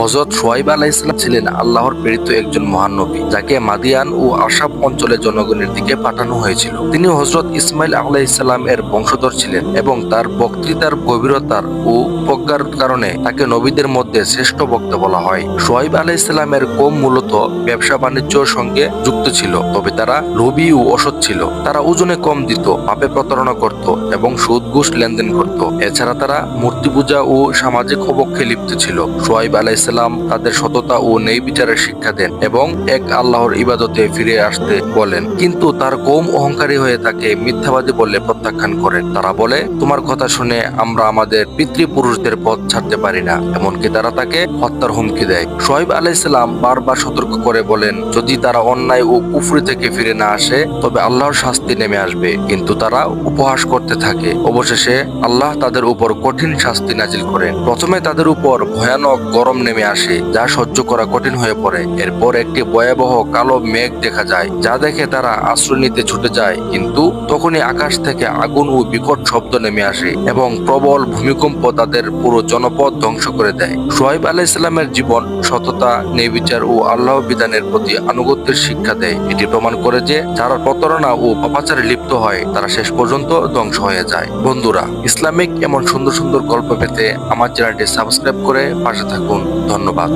হজরত সোয়াইব আলাইসাল্লাম ছিলেন আল্লাহর প্রেরিত একজন মহান নবী, যাকে মাদিয়ান ও আসাব অঞ্চলের জনগণের দিকে পাঠানো হয়েছিল। তিনি হজরত ইসমাইল আলাইসাল্লাম এর বংশধর ছিলেন এবং তার বক্তৃতার গভীরতার ও প্রজ্ঞার কারণে তাকে নবীদের মধ্যে শ্রেষ্ঠ বক্তা বলা হয়। সোয়াইব আলাইসাল্লামের কম মূলত ব্যবসা বাণিজ্যর সঙ্গে যুক্ত ছিল, তবে তারা লোভী ও অসৎ ছিল। তারা ওজনে কম দিত, পাপে প্রতারণা করত এবং সুদ ঘুষ লেনদেন করত। এছাড়া তারা মূর্তি পূজা ও সামাজিক অবক্ষে লিপ্ত ছিল। সোয়াইব আলাইসাল্লাম তাদের সততা ও নেই বিচারের শিক্ষা দেন এবং এক আল্লাহর ইবাদতে ফিরে আসতে বলেন। কিন্তু তার কম অহংকারী হয়ে তাকে মিথ্যাবাদী বলে প্রত্যাখ্যান করেন। তারা বলে, তোমার কথা শুনে আমরা আমাদের পিতৃপুরুষদের পথ ছাড়তে পারি না। এমনকি তারা তাকে হত্যার হুমকি দেয়। সোহাইব আলাইসাল্লাম বারবার সতর্ক করে বলেন, যদি তারা অন্যায় ও কুফরি থেকে ফিরে না আসে, তবে আল্লাহর শাস্তি নেমে আসবে। কিন্তু তারা উপহাস করতে থাকে। অবশেষে আল্লাহ তাদের উপর কঠিন শাস্তি নাজিল করেন। প্রথমে তাদের উপর ভয়ানক গরম নেমে আসে, যা সহ্য করা কঠিন হয়ে পড়ে। এরপর একটি ভয়াবহ কালো মেঘ দেখা যায়, যা দেখে তারা আশ্রয় নিতে ছুটে যায়। কিন্তু তখনই আকাশ থেকে আগুন ও বিকট শব্দ নেমে আসে এবং প্রবল ভূমিকম্প তাদের পুরো জনপদ ধ্বংস করে দেয়। সোহাইব আলাহ ইসলামের জীবন, সততা নেবিচার ও আল্লাহ বিধানের প্রতি আনুগত্যের শিক্ষা দেয়। এটি প্রমাণ করে যে যারা প্রতারণা ও পাপাচারে লিপ্ত হয়, তারা শেষ পর্যন্ত ধ্বংস হয়ে যায়। বন্ধুরা, ইসলামিক এমন সুন্দর সুন্দর গল্প পেতে আমার চ্যানেলটি সাবস্ক্রাইব করে পাশে থাকুন। ধন্যবাদ।